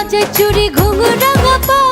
বাজে চুরি ঘুঘু রাঙা পা